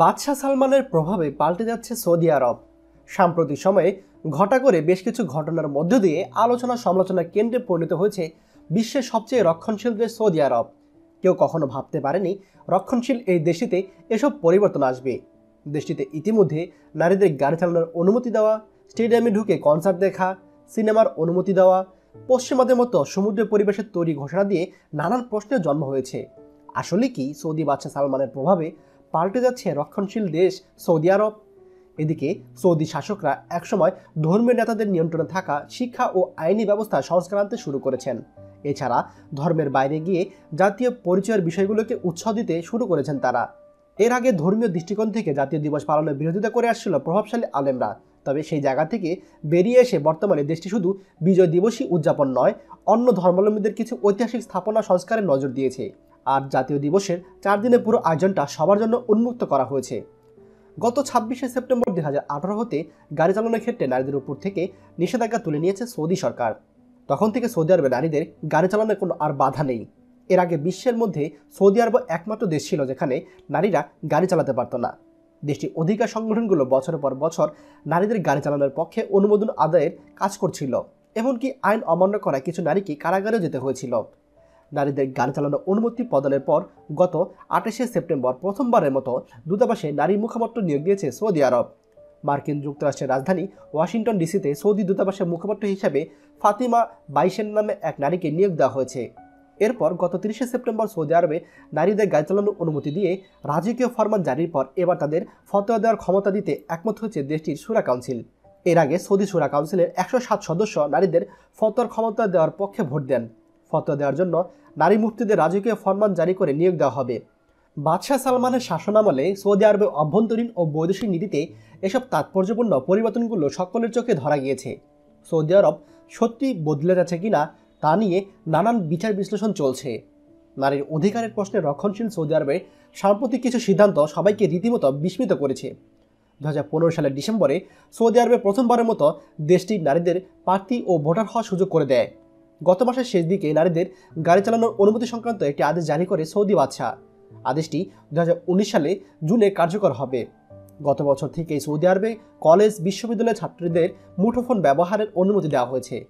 বাদশাহ সালমানের প্রভাবে পাল্টে যাচ্ছে সৌদি আরব। সাম্প্রতিক সময়ে ঘটা করে বেশ কিছু ঘটনার মধ্য দিয়ে আলোচনা সমালোচনার কেন্দ্রে পরিণত হয়েছে বিশ্বের সবচেয়ে রক্ষণশীল দেশ সৌদি আরব। কেউ কখনো ভাবতে পারেনি রক্ষণশীল এই দেশটিতে এসব পরিবর্তন আসবে। দেশটিতে ইতিমধ্যে নারীদের গাড়ি চালানোর অনুমতি দেওয়া, স্টেডিয়ামে ঢুকে কনসার্ট দেখা, সিনেমার অনুমতি দেওয়া, পশ্চিমাদের মতো সমুদ্র পরিবেশের তৈরি ঘোষণা দিয়ে নানান প্রশ্নের জন্ম হয়েছে। আসলে কি সৌদি বাদশাহ সালমানের প্রভাবে পাল্টে যাচ্ছে রক্ষণশীল দেশ সৌদি আরব। এদিকে সৌদি শাসকরা একসময় ধর্মীয় নেতাদের নিয়ন্ত্রণে থাকা শিক্ষা ও আইনি ব্যবস্থা সংস্কার আনতে শুরু করেছেন। এছাড়া ধর্মের বাইরে গিয়ে জাতীয় পরিচয়ের বিষয়গুলোকে উৎসাহ দিতে শুরু করেছেন তারা। এর আগে ধর্মীয় দৃষ্টিকোণ থেকে জাতীয় দিবস পালনের বিরোধিতা করে আসছিল প্রভাবশালী আলেমরা। তবে সেই জায়গা থেকে বেরিয়ে এসে বর্তমানে দেশটি শুধু বিজয় দিবসই উদযাপন নয়, অন্য ধর্মাবলম্বীদের কিছু ঐতিহাসিক স্থাপনা সংস্কারে নজর দিয়েছে। আর জাতীয় দিবসের চার দিনের পুরো আয়োজনটা সবার জন্য উন্মুক্ত করা হয়েছে। গত ছাব্বিশে সেপ্টেম্বর দুই হাজার আঠারো হতে গাড়ি চালানোর ক্ষেত্রে নারীদের উপর থেকে নিষেধাজ্ঞা তুলে নিয়েছে সৌদি সরকার। তখন থেকে সৌদি আরবে নারীদের গাড়ি চালানোর কোনো আর বাধা নেই। এর আগে বিশ্বের মধ্যে সৌদি আরব একমাত্র দেশ ছিল যেখানে নারীরা গাড়ি চালাতে পারত না। দেশটির অধিকার সংগঠনগুলো বছরের পর বছর নারীদের গাড়ি চালানোর পক্ষে অনুমোদন আদায়ের কাজ করছিল। এমনকি আইন অমান্য করা কিছু নারীকে কারাগারেও যেতে হয়েছিল। নারীদের গাড়ি চালানোর অনুমতি প্রদানের পর গত আঠাশে সেপ্টেম্বর প্রথমবারের মতো দূতাবাসে নারী মুখপাত্র নিয়োগ দিয়েছে সৌদি আরব। মার্কিন যুক্তরাষ্ট্রের রাজধানী ওয়াশিংটন ডিসিতে সৌদি দূতাবাসের মুখপাত্র হিসাবে ফাতিমা বাইসেন নামে এক নারীকে নিয়োগ দেওয়া হয়েছে। এরপর গত তিরিশে সেপ্টেম্বর সৌদি আরবে নারীদের গাড়ি চালানোর অনুমতি দিয়ে রাজকীয় ফরমান জারির পর এবার তাদের ফতোয়া দেওয়ার ক্ষমতা দিতে একমত হয়েছে দেশটির সুরা কাউন্সিল। এর আগে সৌদি সুরা কাউন্সিলের একশো সাত সদস্য নারীদের ফতোয়ার ক্ষমতা দেওয়ার পক্ষে ভোট দেন। ফতোয়া দেওয়ার জন্য নারী মুক্তিদের রাজকীয় ফরমান জারি করে নিয়োগ দেওয়া হবে। বাদশাহ সালমানের শাসনামলে সৌদি আরবের অভ্যন্তরীণ ও বৈদেশিক নীতিতে এসব তাৎপর্যপূর্ণ পরিবর্তনগুলো সকলের চোখে ধরা গিয়েছে। সৌদি আরব সত্যি বদলে যাচ্ছে কিনা তা নিয়ে নানান বিচার বিশ্লেষণ চলছে। নারীর অধিকারের প্রশ্নে রক্ষণশীল সৌদি আরবের সাম্প্রতিক কিছু সিদ্ধান্ত সবাইকে রীতিমতো বিস্মিত করেছে। দু হাজার পনেরো সালের ডিসেম্বরে সৌদি আরবে প্রথমবারের মতো দেশটি নারীদের প্রার্থী ও ভোটার হওয়ার সুযোগ করে দেয়। গত মাসের শেষ দিকে নারীদের গাড়ি চালানোর অনুমতি সংক্রান্ত একটি আদেশ জারি করে সৌদি বাদশাহ। আদেশটি দু হাজার উনিশ সালে জুনে কার্যকর হবে। গত বছর থেকেই সৌদি আরবে কলেজ, বিশ্ববিদ্যালয়ের ছাত্রীদের মুঠোফোন ব্যবহারের অনুমতি দেওয়া হয়েছে।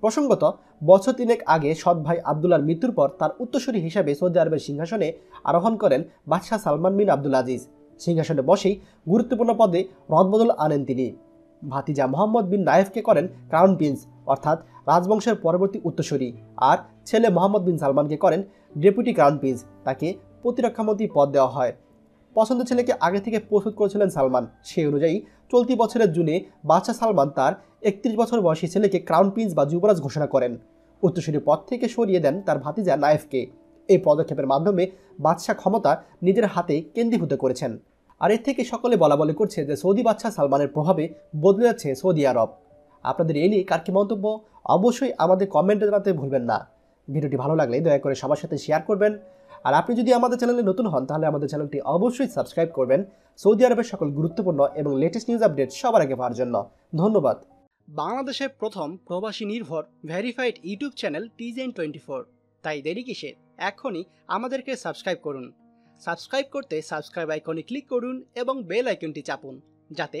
প্রসঙ্গত, বছর তিনেক আগে সৎ ভাই আবদুল্লার মৃত্যুর পর তার উত্তরসূরি হিসাবে সৌদি আরবের সিংহাসনে আরোহণ করেন বাদশাহ সালমান বিন আব্দুল আজিজ। সিংহাসনে বসেই গুরুত্বপূর্ণ পদে রদবদল আনেন তিনি। ভাতিজা মোহাম্মদ বিন নায়েফকে করেন ক্রাউন প্রিন্স। অর্থাৎ রাজবংশের পরবর্তী উত্তরসূরি আর ছেলে মোহাম্মদ বিন সালমানকে করেন ডেপুটি ক্রাউন প্রিন্স। তাকে প্রতিরক্ষামন্ত্রী পদ দেওয়া হয়। পছন্দের ছেলেকে আগে থেকে প্রস্তুত করেছিলেন সালমান। সেই অনুযায়ী চলতি বছরের জুনে বাদশাহ সালমান তার একত্রিশ বছর বয়সী ছেলেকে ক্রাউন প্রিন্স বা যুবরাজ ঘোষণা করেন। উত্তরসূরি পদ থেকে সরিয়ে দেন তার ভাতিজা নায়েফকে। এই পদক্ষেপের মাধ্যমে বাদশাহ ক্ষমতা নিজের হাতে কেন্দ্রীভূত করেছেন। আর এর থেকে সকলে বলা বলে করছে যে সৌদি বাদশাহ সালমানের প্রভাবে বদলে যাচ্ছে সৌদি আরব। আপনাদের এই নিয়ে কার কি মন্তব্য, অবশ্যই আমাদের কমেন্টে জানাতে ভুলবেন না। ভিডিওটি ভালো লাগলে দয়া করে সবার সাথে শেয়ার করবেন। আর আপনি যদি আমাদের চ্যানেলে নতুন হন, তাহলে আমাদের চ্যানেলটি অবশ্যই সাবস্ক্রাইব করবেন। সৌদি আরবের সকল গুরুত্বপূর্ণ এবং লেটেস্ট নিউজ আপডেট সবার আগে পাওয়ার জন্য। ধন্যবাদ। বাংলাদেশের প্রথম প্রবাসী নির্ভর ভেরিফাইড ইউটিউব চ্যানেল টিজেন টোয়েন্টি ফোর তাই দেরি কিসের এখনই আমাদেরকে সাবস্ক্রাইব করুন। সাবস্ক্রাইব করতে সাবস্ক্রাইব আইকনে ক্লিক করুন এবং বেল আইকনটি চাপুন। যাতে